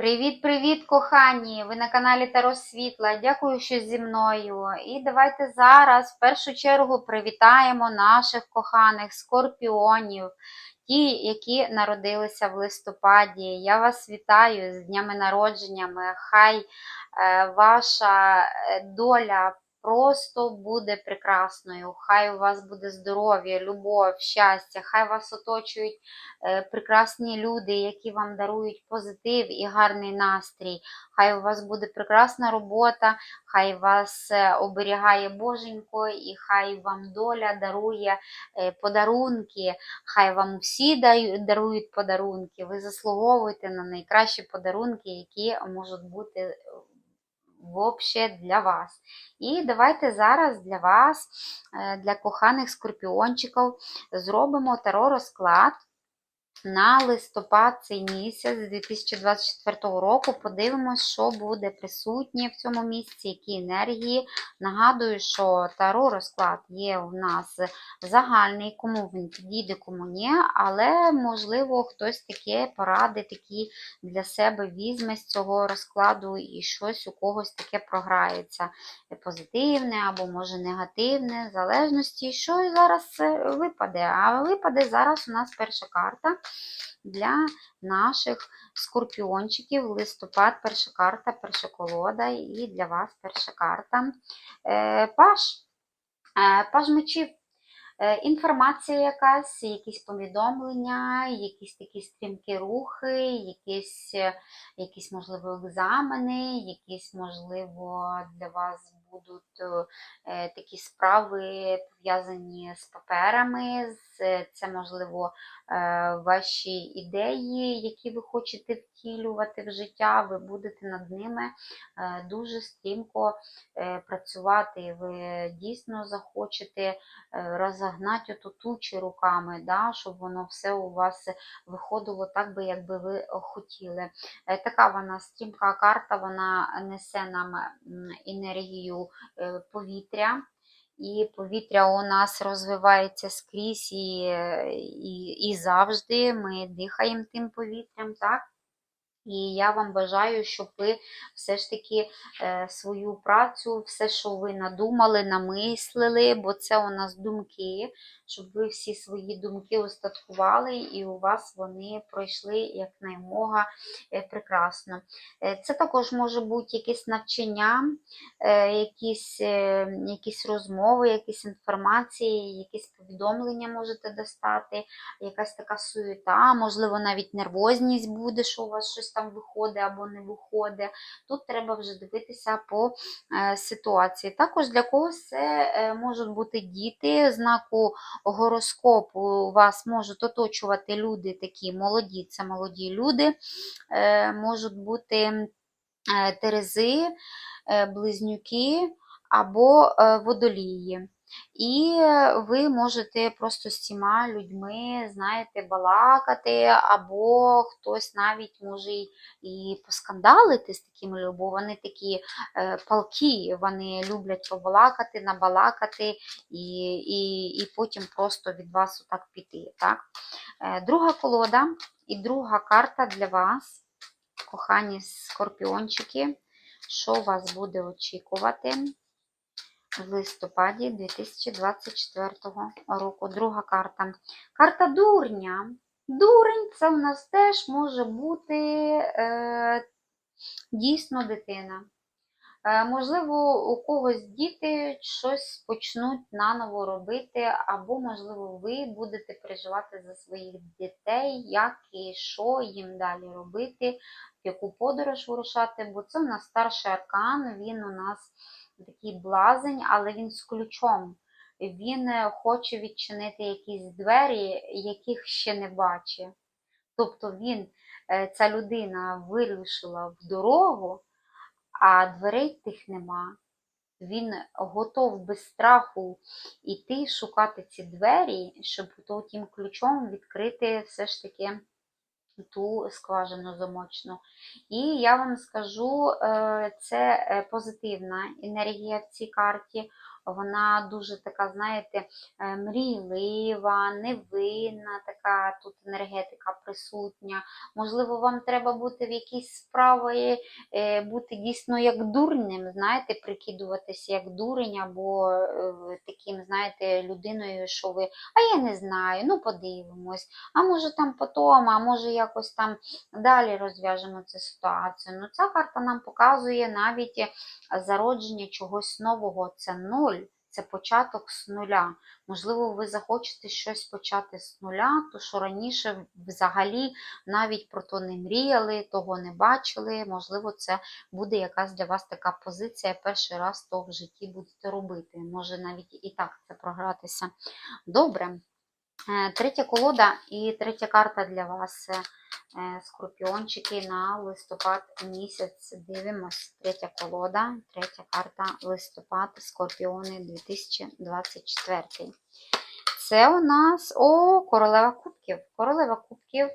Привіт-привіт, кохані! Ви на каналі Таро Світла. Дякую, що зі мною. І давайте зараз в першу чергу привітаємо наших коханих скорпіонів, ті, які народилися в листопаді. Я вас вітаю з днями народженнями. Хай е, ваша е, доля просто буде прекрасною. Хай у вас буде здоров'я, любов, щастя, хай вас оточують е, прекрасні люди, які вам дарують позитив і гарний настрій. Хай у вас буде прекрасна робота, хай вас е, оберігає Боженько, і хай вам доля дарує е, подарунки, хай вам всі дарують подарунки. Ви заслуговуєте на найкращі подарунки, які можуть бути вообще для вас. І давайте зараз для вас, е, для коханих скорпіончиків, зробимо таро розклад на листопад цей місяць 2024 року. Подивимось, що буде присутнє в цьому місці, які енергії. Нагадую, що таро розклад є у нас загальний, кому він підійде, кому ні, але, можливо, хтось таке поради такі для себе візьме з цього розкладу і щось у когось таке програється. Позитивне або, може, негативне, в залежності, що зараз е, випаде. А випаде зараз у нас перша карта для наших скорпіончиків. Листопад, перша карта, перша колода, і для вас перша карта. Е, Паш, е, паж мечів. Е, Інформація якась, якісь повідомлення, якісь такі стрімкі рухи, якісь, якісь, можливо, екзамени, якісь, можливо, для вас будуть е, такі справи пов'язані з паперами, це, можливо, е, ваші ідеї, які ви хочете втілювати в життя, ви будете над ними е, дуже стрімко працювати. Ви дійсно захочете розогнати оту тучі руками, да, щоб воно все у вас виходило так, би, як би ви хотіли. Така вона стрімка карта, вона несе нам енергію повітря. І повітря у нас розвивається скрізь і, і, і завжди. Ми дихаємо тим повітрям, так? І я вам бажаю, щоб ви все ж таки е, свою працю, все, що ви надумали, намислили, бо це у нас думки, щоб ви всі свої думки остаткували, і у вас вони пройшли якнаймога е, прекрасно. Е, Це також може бути якесь навчання, е, якісь, якісь розмови, якісь інформації, якісь повідомлення можете достати, якась така суєта, можливо, навіть нервозність буде, що у вас щось там виходить або не виходить. Тут треба вже дивитися по ситуації. Також для когось це можуть бути діти, знаку гороскопу вас можуть оточувати люди такі молоді, це молоді люди, е, можуть бути е, терези, е, близнюки або водолії. І е, ви можете просто з цими людьми, знаєте, балакати, або хтось навіть може і поскандалити з такими людьми, бо вони такі е, палкі, вони люблять побалакати, набалакати і, і, і потім просто від вас отак піти. Так? Е, Друга колода і друга карта для вас, кохані скорпіончики, що вас буде очікувати в листопаді 2024 року. Друга карта. Карта дурня. Дурень це в нас теж може бути е, дійсно дитина. Е, можливо, у когось діти щось почнуть наново робити, або, можливо, ви будете переживати за своїх дітей, як і що їм далі робити, в яку подорож вирушати, бо це в нас старший аркан, він у нас такий блазень, але він з ключом. Він е, хоче відчинити якісь двері, яких ще не бачить. Тобто він, е, ця людина вирушила в дорогу, а дверей тих нема. Він готов без страху йти шукати ці двері, щоб то тим ключом відкрити все ж таки ту скважину замочну. І я вам скажу, е, це е, позитивна енергія в цій карті. Вона дуже така, знаєте, е, мрійлива, невинна, така тут енергетика присутня. Можливо, вам треба бути в якійсь справі, е, бути дійсно як дурним, знаєте, прикидуватися як дурень, або е, таким, знаєте, людиною, що ви, а я не знаю, ну подивимось, а може там потім, а може якось там далі розв'яжемо цю ситуацію. Ну, ця карта нам показує навіть зародження чогось нового. Це нуль, це початок з нуля. Можливо, ви захочете щось почати з нуля, то що раніше взагалі навіть про то не мріяли, того не бачили. Можливо, це буде якась для вас така позиція. Перший раз то в житті будете робити. Може навіть і так це програтися. Добре. Е, Третя колода і третя карта для вас. Е, е, Скорпіончики на листопад місяць. Дивимось. Третя колода, третя карта листопад, скорпіони 2024. Це у нас о, королева кубків. Королева кубків.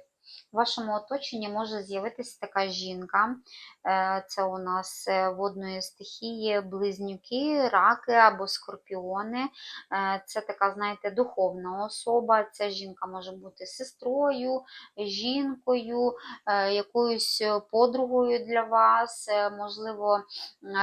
В вашому оточенні може з'явитися така жінка. Е, Це у нас е, водної стихії, близнюки, раки або скорпіони. Е, Це така, знаєте, духовна особа. Ця жінка може бути сестрою, жінкою, якоюсь подругою для вас. Можливо,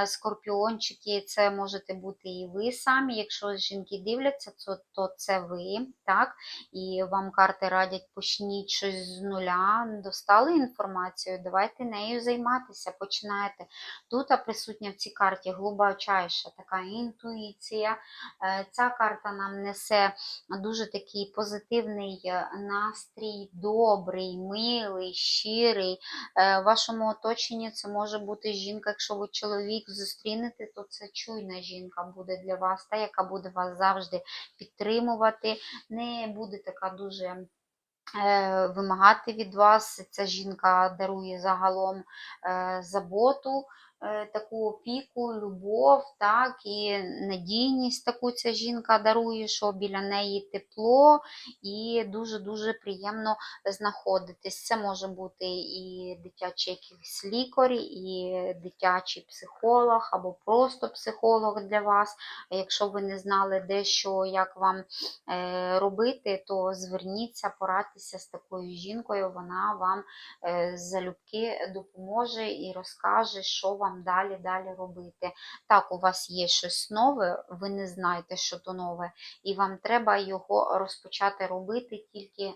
скорпіончики, це можете бути і ви самі. Якщо жінки дивляться, то, це ви. так? І вам карти радять почніть щось з нуля, достали інформацію, давайте нею займатися, починаєте. Тут присутня в цій карті глибочайша така інтуїція. Е, Ця карта нам несе дуже такий позитивний е, настрій, добрий, милий, щирий. Е, В вашому оточенні це може бути жінка, якщо ви чоловік зустрінете, то це чуйна жінка буде для вас, та, яка буде вас завжди підтримувати, не буде така дуже вимагати від вас. Ця жінка дарує загалом е, заботу, е, таку опіку, любов, так, і надійність таку ця жінка дарує, що біля неї тепло і дуже-дуже приємно знаходитись. Це може бути і дитячий якийсь лікар, і дитячий психолог, або просто психолог для вас. Якщо ви не знали, де що, як вам е, робити, то зверніться, порадьтеся з такою жінкою, вона вам е, залюбки допоможе і розкаже, що вам далі далі робити. Так, у вас є щось нове, ви не знаєте, що то нове, і вам треба його розпочати робити, тільки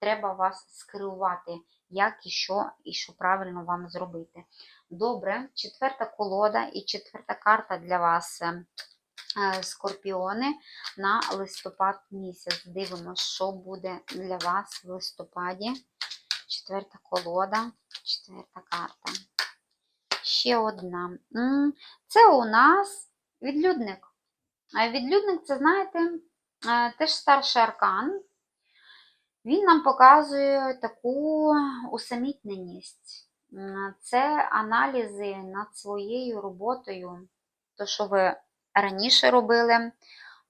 треба вас скерувати, як і що, і що правильно вам зробити. Добре, четверта колода і четверта карта для вас. е, е, Скорпіони на листопад місяць. Дивимося, що буде для вас в листопаді. Четверта колода, четверта карта. Ще одна. Це у нас відлюдник. Відлюдник це, знаєте, теж старший аркан. Він нам показує таку усамітненість. Це аналізи над своєю роботою, то, що ви раніше робили,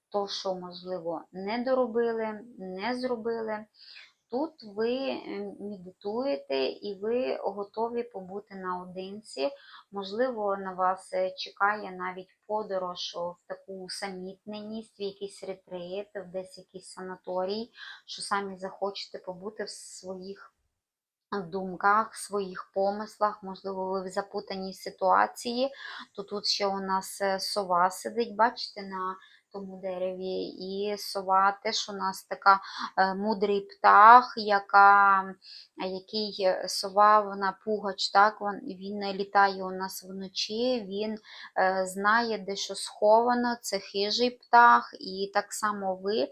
то, що, можливо, не доробили, не зробили. Тут ви е, медитуєте і ви готові побути наодинці. Можливо, на вас е, чекає навіть подорож в таку усамітненість, в якийсь ретрит, в десь якийсь санаторій, що самі захочете побути в своїх думках, своїх помислах, можливо, ви в запутаній ситуації, то тут ще у нас е, сова сидить, бачите, на тому дереві, і сова теж у нас така е, мудрий птах, яка, який е, сова, вона пугач, так, він, літає у нас вночі, він е, знає, де що сховано, це хижий птах, і так само ви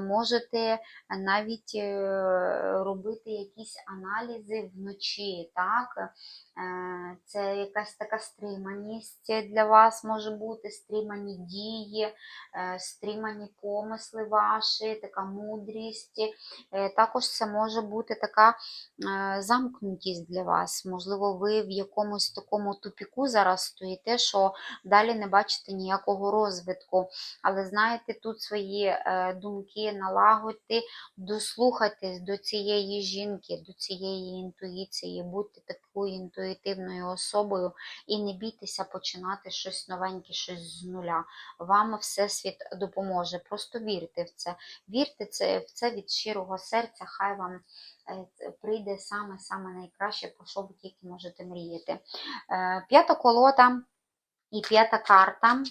можете навіть робити якісь аналізи вночі. так, Це якась така стриманість для вас може бути, стримані дії, стримані помисли ваші, така мудрість. Е, Також це може бути така е, замкнутість для вас. Можливо, ви в якомусь такому тупіку зараз стоїте, що далі не бачите ніякого розвитку. Але знаєте, тут свої е, думки налагодьте, дослухайтесь до цієї жінки, до цієї інтуїції, будьте такою такою інтуїтивною особою і не бійтеся починати щось новеньке, щось з нуля. Вам Всесвіт допоможе. Просто вірте в це. Вірте в це від щирого серця, хай вам е, прийде саме-саме найкраще, про що ви тільки можете мріяти. Е, П'ята колода і п'ята карта.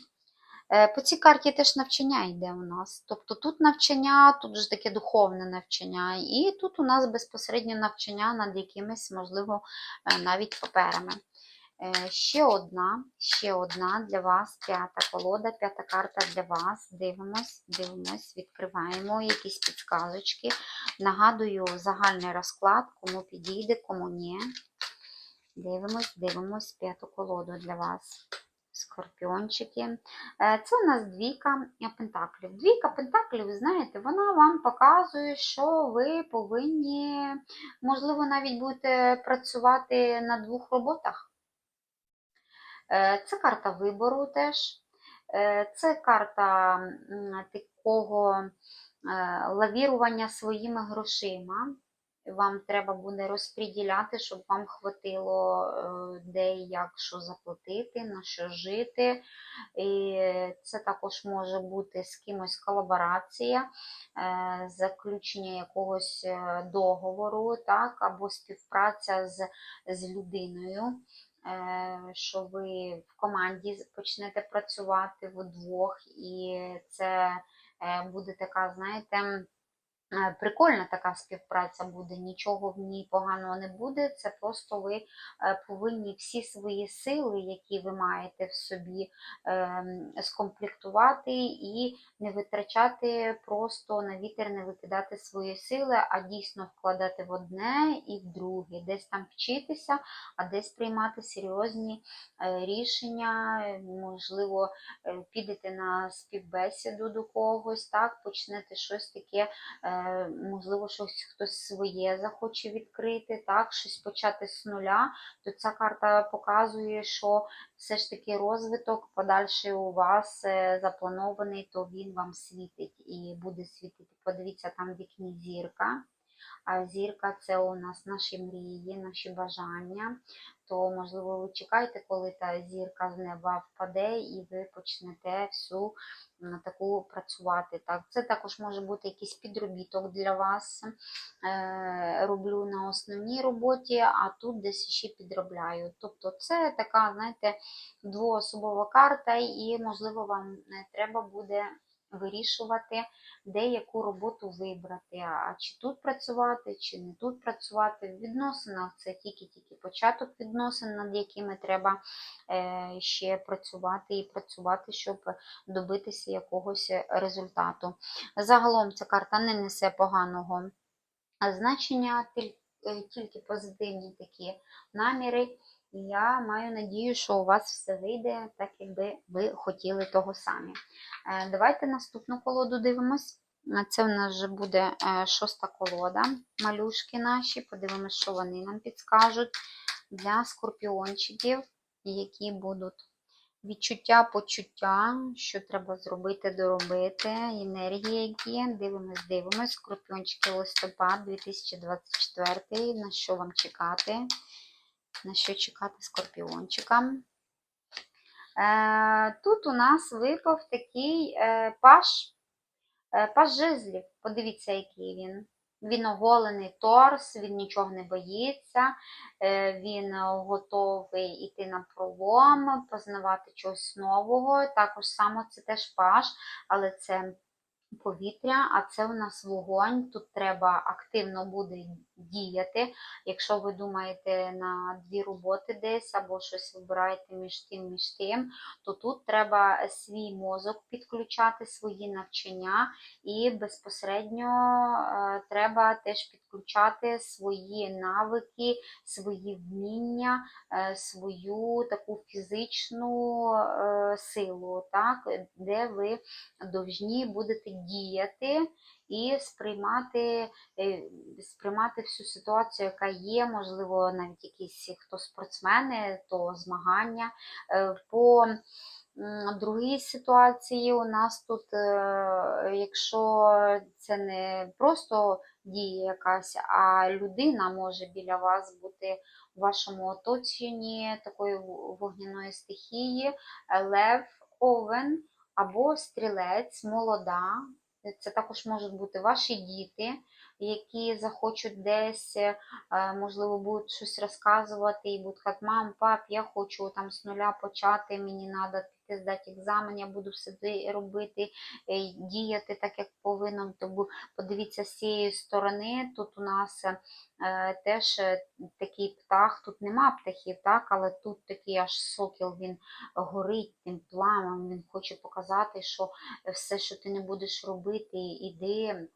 Е, По цій карті теж навчання йде у нас. Тобто тут навчання, тут ж таке духовне навчання, і тут у нас безпосередньо навчання над якимись, можливо, е, навіть паперами. Е, Ще одна, ще одна для вас п'ята колода, п'ята карта для вас. Дивимось, дивимось, відкриваємо якісь підсказочки. Нагадую загальний розклад, кому підійде, кому ні. Дивимось, дивимось п'яту колоду для вас. Скорпіончики. Е, Це у нас двійка пентаклів. Двійка пентаклів, знаєте, вона вам показує, що ви повинні, можливо, навіть будете працювати на двох роботах. Е, Це карта вибору теж. Е, Це карта такого лавірування своїми грошима. Вам треба буде розподіляти, щоб вам хватило е, де і як що заплатити, на що жити. І це також може бути з кимось колаборація, е, заключення якогось е, договору, так, або співпраця з, з людиною. Що ви в команді почнете працювати вдвох, і це буде така, знаєте, Прикольна така співпраця буде, нічого в ній поганого не буде. Це просто ви е, повинні всі свої сили, які ви маєте в собі, ем, скомплектувати і не витрачати просто на вітер, не викидати свої сили, а дійсно вкладати в одне і в друге, десь там вчитися, а десь приймати серйозні е, рішення, можливо, е, підете на співбесіду до когось, так, почнете щось таке. Можливо, щось хтось своє захоче відкрити, так, щось почати з нуля, то ця карта показує, що все ж таки розвиток подальший у вас е, запланований, то він вам світить і буде світити. Подивіться, там вікні зірка. А зірка це у нас наші мрії, наші бажання. То, можливо, ви чекаєте, коли та зірка з неба впаде, і ви почнете всю таку працювати. Так, Це також може бути якийсь підробіток для вас. Е, роблю на основній роботі, а тут десь ще підробляю. Тобто це така, знаєте, двоособова карта, і, можливо, вам е, треба буде вирішувати, де яку роботу вибрати, а чи тут працювати, чи не тут працювати. В відносинах це тільки-тільки початок відносин, над якими треба е, ще працювати і працювати, щоб добитися якогось результату. Загалом ця карта не несе поганого значення, е, тільки позитивні такі наміри. І Я маю надію, що у вас все вийде так, якби ви хотіли того самі. Е, Давайте наступну колоду дивимось. Е, Це в нас вже буде е, шоста колода. Малюшки наші. Подивимось, що вони нам підскажуть для скорпіончиків, які будуть відчуття, почуття, що треба зробити, доробити, енергії, які. є. Дивимось, дивимось. Скорпіончики листопад 2024. На що вам чекати? На що чекати скорпіончикам? Е, Тут у нас випав такий е, паш, е, паш жезлів. Подивіться, який він. Він оголений торс, він нічого не боїться, він готовий йти на пролом, познавати чогось нового. Також само це теж паш, але це повітря, а це у нас вогонь. Тут треба активно буде діяти. Якщо ви думаєте на дві роботи десь або щось вибираєте між тим, між тим, то тут треба свій мозок підключати, свої навчання, і безпосередньо е, треба теж підключати свої навики, свої вміння, е, свою таку фізичну е, силу, так, де ви довжні будете діяти і сприймати, е, сприймати всю ситуацію, яка є, можливо, навіть якісь хто спортсмени, то змагання. Е, По другій ситуації у нас тут, е, якщо це не просто дія якась, а людина може біля вас бути у вашому оточенні такої вогняної стихії, лев, овен або стрілець, молода. Це також можуть бути ваші діти, які захочуть десь, е, можливо, будуть щось розказувати і будуть казати, мам, пап, я хочу там з нуля почати, мені треба піти здати екзамен, я буду все робити, е, діяти так, як повинно. Тому подивіться з цієї сторони, тут у нас е, теж е, такий птах, тут нема птахів, так, але тут такий аж сокіл, він горить тим пламом, він хоче показати, що все, що ти не будеш робити, іди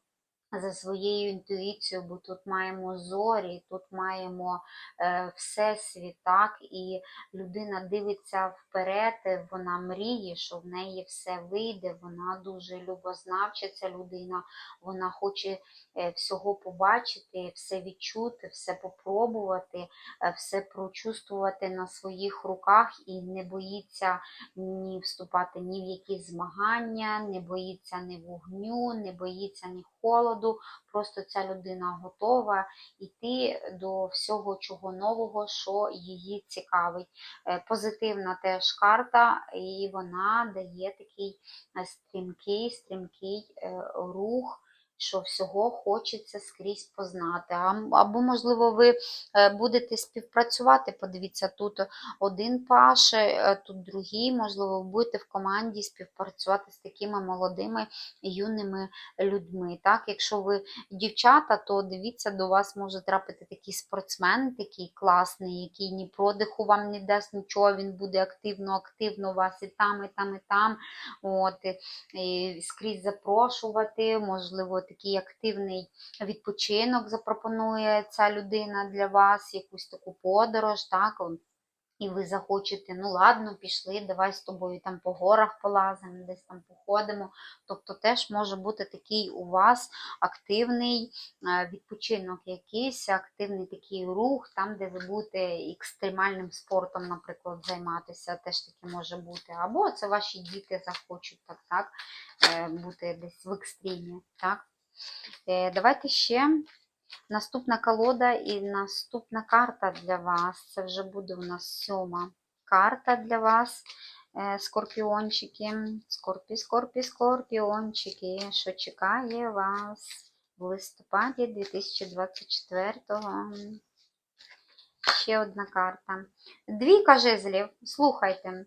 за своєю інтуїцією, бо тут маємо зорі, тут маємо е, всесвіт, так, і людина дивиться вперед, е, вона мріє, що в неї все вийде, вона дуже любознавча ця людина, вона хоче е, всього побачити, все відчути, все попробувати, е, все прочувствувати на своїх руках і не боїться ні вступати ні в якісь змагання, не боїться ні вогню, не боїться ні холоду. Просто ця людина готова йти до всього чого нового, що її цікавить. Е, Позитивна теж карта, і вона дає такий е, стрімкий, стрімкий е, рух. Що всього хочеться скрізь познати. Або, можливо, ви е, будете співпрацювати. Подивіться, тут один паш, е, тут другий, можливо, ви будете в команді співпрацювати з такими молодими юними людьми. Так? Якщо ви дівчата, то дивіться, до вас може трапити такий спортсмен, такий класний, який ні продиху вам не дасть нічого, він буде активно-активно вас і там, і там, і там. От, і скрізь запрошувати, можливо, такий активний відпочинок запропонує ця людина для вас, якусь таку подорож, так, і ви захочете, ну ладно, пішли, давай з тобою там по горах полазимо, десь там походимо. Тобто теж може бути такий у вас активний е, відпочинок якийсь, активний такий рух, там, де ви будете екстремальним спортом, наприклад, займатися, теж таке може бути. Або це ваші діти захочуть так, так, е, бути десь в екстримі. Так? Е, Давайте ще наступна колода і наступна карта для вас. Це вже буде у нас сьома карта для вас. е, Скорпіончики, скорпі, скорпі, скорпіончики, що чекає вас в листопаді 2024-го. Ще одна карта. Двійка жезлів, слухайте.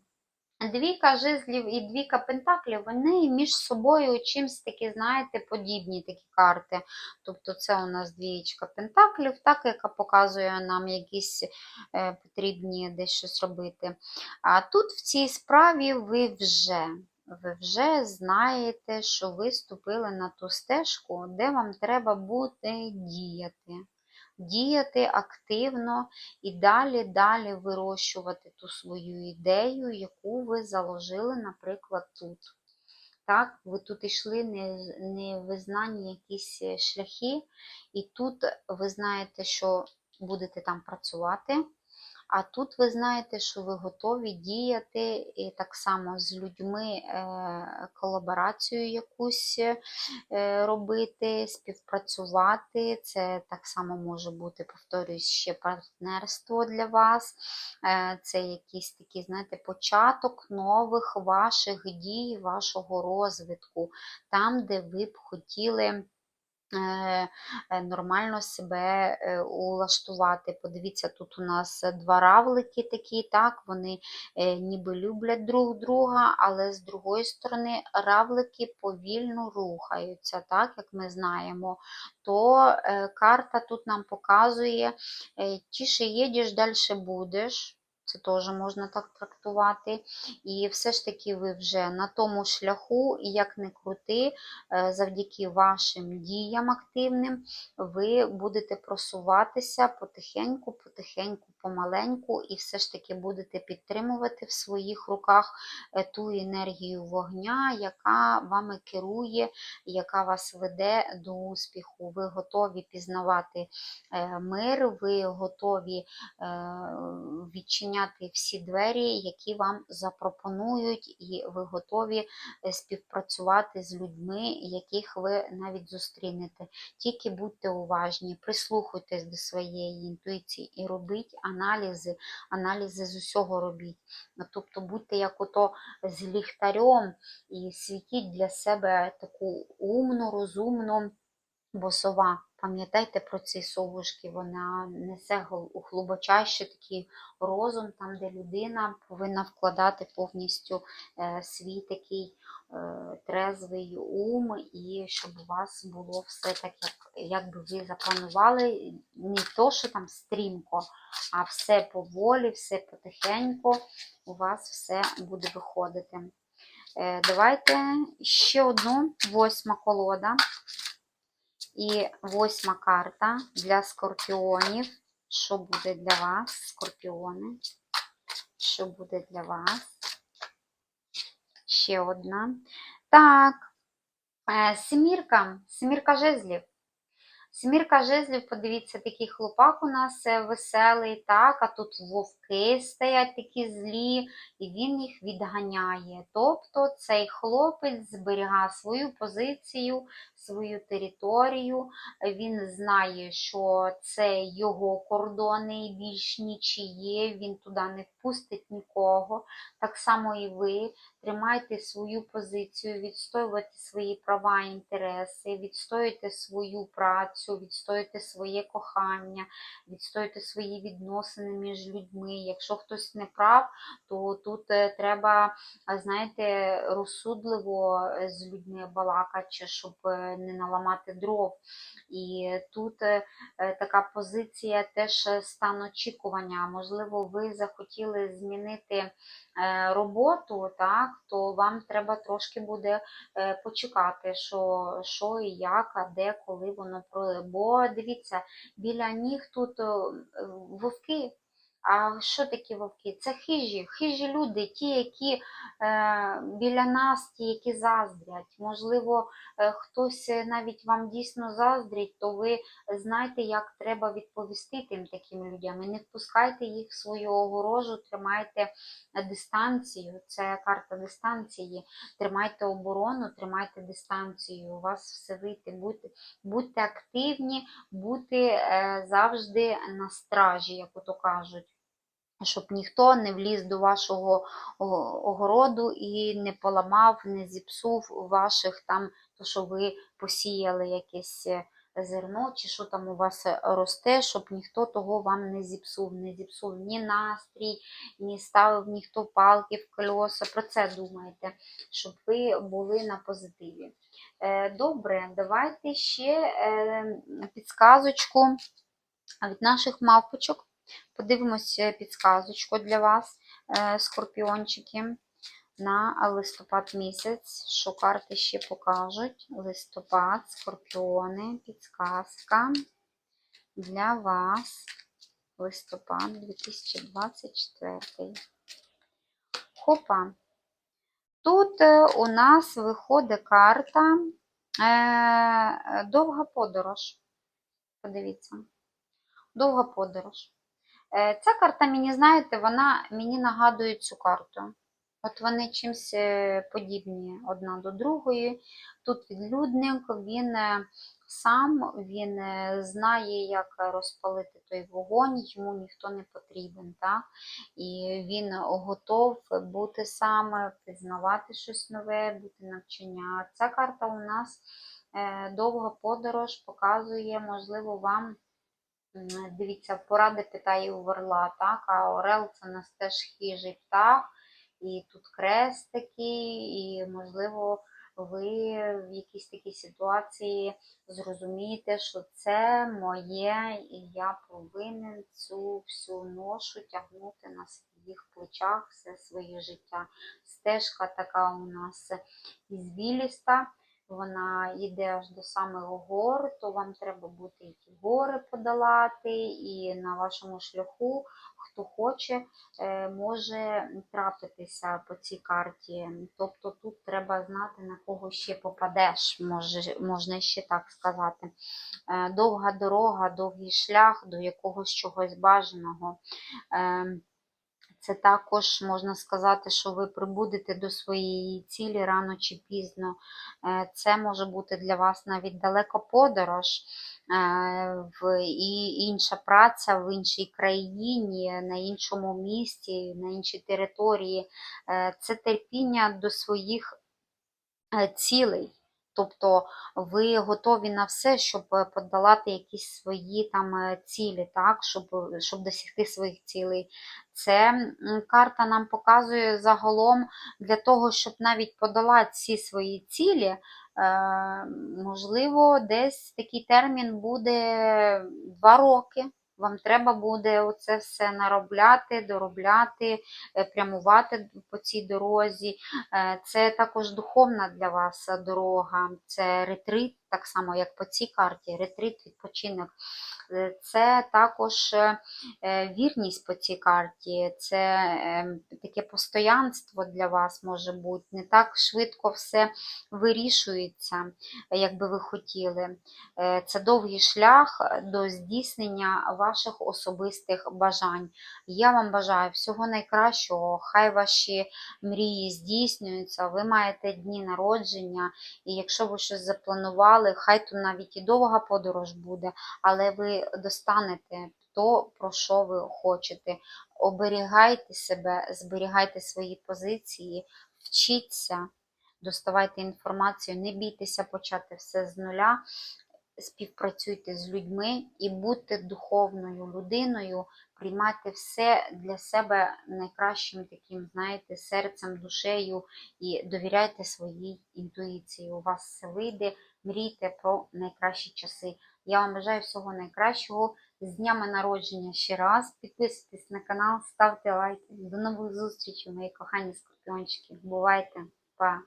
Двійка жезлів і двійка пентаклів, вони між собою чимось такі, знаєте, подібні такі карти. Тобто це у нас двієчка пентаклів, так, яка показує нам якісь е, потрібні десь щось робити. А тут в цій справі ви вже, ви вже знаєте, що ви ступили на ту стежку, де вам треба буде діяти. Діяти активно і далі, далі вирощувати ту свою ідею, яку ви заложили, наприклад, тут. Так, ви тут йшли не, не визнані якісь е, шляхи, і тут ви знаєте, що будете там працювати. А тут ви знаєте, що ви готові діяти і так само з людьми е, колаборацію якусь е, робити, співпрацювати. Це так само може бути, повторюсь, ще партнерство для вас. Е, Це якийсь такий, знаєте, початок нових ваших дій, вашого розвитку, там, де ви б хотіли. Е, е, Нормально себе е, улаштувати. Подивіться, тут у нас два равлики такі, так, вони ніби люблять друг друга, але з другої сторони равлики повільно рухаються, так, як ми знаємо. То карта тут нам показує, тіше їдеш, далі будеш. Це теж можна так трактувати. І все ж таки ви вже на тому шляху, як не крути, е, завдяки вашим діям активним, ви будете просуватися потихеньку, потихеньку, помаленьку, і все ж таки будете підтримувати в своїх руках е, ту енергію вогня, яка вами керує, яка вас веде до успіху. Ви готові пізнавати е, мир, ви готові е, відчиняти всі двері, які вам запропонують, і ви готові співпрацювати з людьми, яких ви навіть зустрінете. Тільки будьте уважні, прислухайтесь до своєї інтуїції і робіть, а аналізи, аналізи з усього робіть. Тобто будьте як ото з ліхтарем і світіть для себе таку умну, розумну, бо сова. Пам'ятайте про ці совушки, вона несе гл- глибочайший такий розум, там, де людина повинна вкладати повністю е, свій такий е, трезвий ум, і щоб у вас було все так, як, як би ви запланували, не то, що там стрімко, а все поволі, все потихеньку, у вас все буде виходити. Е, Давайте ще одну восьма колода. І восьма карта для скорпіонів. Що буде для вас, скорпіони? Що буде для вас? Ще одна. Так, е, семірка, семірка жезлів. Семірка жезлів, подивіться, такий хлопак у нас е, веселий, так, а тут вовки стоять такі злі, і він їх відганяє. Тобто цей хлопець зберігає свою позицію, свою територію, він знає, що це його кордони більш нічиє, він туди не впустить нікого. Так само і ви тримайте свою позицію, відстоювайте свої права і інтереси, відстоюйте свою працю, відстоюйте своє кохання, відстоюйте свої відносини між людьми. Якщо хтось не прав, то тут е, треба, знаєте, розсудливо е, з людьми балакати, щоб е, не наламати дров. І тут е, е, така позиція теж е, стан очікування. Можливо, ви захотіли змінити е, роботу, так, то вам треба трошки буде е, почекати, що, що і як, а де, коли воно Бо дивіться, біля ніг тут е, вовки. А що такі вовки? Це хижі, хижі люди, ті, які е, біля нас, ті, які заздрять. Можливо, е, хтось е, навіть вам дійсно заздрить, то ви знаєте, як треба відповісти тим таким людям. І не впускайте їх в свою огорожу, тримайте дистанцію. Це карта дистанції. Тримайте оборону, тримайте дистанцію. У вас все вийде. Будьте, будьте активні, будьте е, завжди на стражі, як ото кажуть. Щоб ніхто не вліз до вашого огороду і не поламав, не зіпсув ваших там, то що ви посіяли якесь е, зерно, чи що там у вас е, росте, щоб ніхто того вам не зіпсув, не зіпсув ні настрій, ні ставив ніхто палки в колеса. Про це думайте, щоб ви були на позитиві. Е, Добре, давайте ще підсказочку від наших мавпочок. Подивимося підсказочку для вас, е, скорпіончики, на листопад місяць. Що карти ще покажуть? Листопад, скорпіони, підсказка для вас. Листопад 2024. Хопа. Тут е, у нас виходить карта е, довга подорож. Подивіться. Довга подорож. Е, Ця карта мені, знаєте, вона мені нагадує цю карту. От вони чимось е, подібні одна до другої. Тут відлюдник, він е, сам він знає, як розпалити той вогонь, йому ніхто не потрібен. Так? І він готов бути сам, пізнавати щось нове, бути навчання. Ця карта у нас довга подорож показує, можливо, вам. Дивіться, поради питає у орла, так? А орел це нас теж хижий птах, і тут крест такий, і, можливо, ви в якійсь такій ситуації зрозумієте, що це моє, і я повинен цю всю ношу тягнути на своїх плечах все своє життя. Стежка така у нас ізвіліста вона йде аж до самих гор, то вам треба буде і гори подолати, і на вашому шляху, хто хоче, е, може трапитися по цій карті. Тобто тут треба знати, на кого ще попадеш, може, можна ще так сказати. Е, Довга дорога, довгий шлях до якогось чогось бажаного. Це також можна сказати, що ви прибудете до своєї цілі рано чи пізно. Е, Це може бути для вас навіть далека подорож е, і інша праця в іншій країні, на іншому місті, на іншій території. Е, Це терпіння до своїх цілей. Тобто ви готові на все, щоб е, подолати якісь свої там е, цілі, так, щоб, щоб досягти своїх цілей. Це карта нам показує загалом для того, щоб навіть подолати всі свої цілі, е, можливо, десь такий термін буде два роки. Вам треба буде оце все наробляти, доробляти, е, прямувати по цій дорозі. Е, Це також духовна для вас дорога, це ретрит, так само як по цій карті, ретрит, відпочинок. Е, Це також е, е, вірність по цій карті, це е, таке постоянство для вас може бути. Не так швидко все вирішується, як би ви хотіли. Це довгий шлях до здійснення ваших особистих бажань. Я вам бажаю всього найкращого, хай ваші мрії здійснюються, ви маєте дні народження, і якщо ви щось запланували, хай то навіть і довга подорож буде, але ви достанете то, про що ви хочете. Оберігайте себе, зберігайте свої позиції, вчіться, доставайте інформацію, не бійтеся почати все з нуля, співпрацюйте з людьми і будьте духовною людиною, приймайте все для себе найкращим таким, знаєте, серцем, душею і довіряйте своїй інтуїції. У вас все вийде, мрійте про найкращі часи. Я вам бажаю всього найкращого. З днями народження ще раз. Підписуйтесь на канал, ставте лайки. До нових зустрічей, мої кохані скорпіончики. Бувайте! Па!